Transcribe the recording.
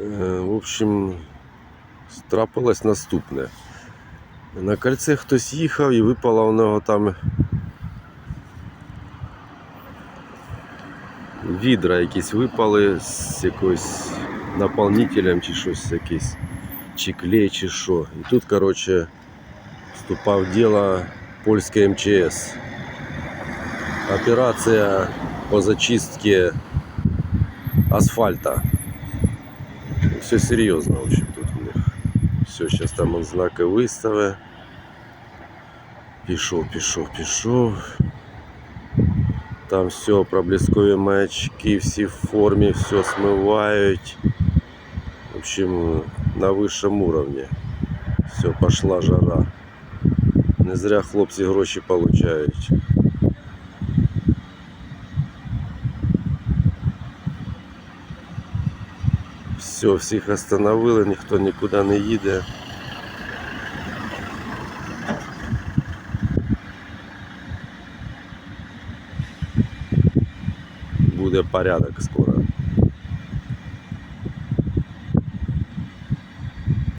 Е, В общем, трапилось наступне. На кольце хтось їхав і випала у нього там відра якісь випали з якоюсь наповнителем чи щось якесь, чи клей, чи що. І тут, коротше, вступав в діло польське МЧС. Операція по зачистці асфальта. Все серйозно, в общем, тут у них. Все, зараз там он знаки вистави. Пішов, пішов, пішов. Там все, проблескові маячки, всі в формі, все смивають. В общем, на вищому уровні. Все, пошла жара. Не зря хлопці гроші получають. Все, всіх остановили, ніхто нікуди не їде. Буде порядок скоро.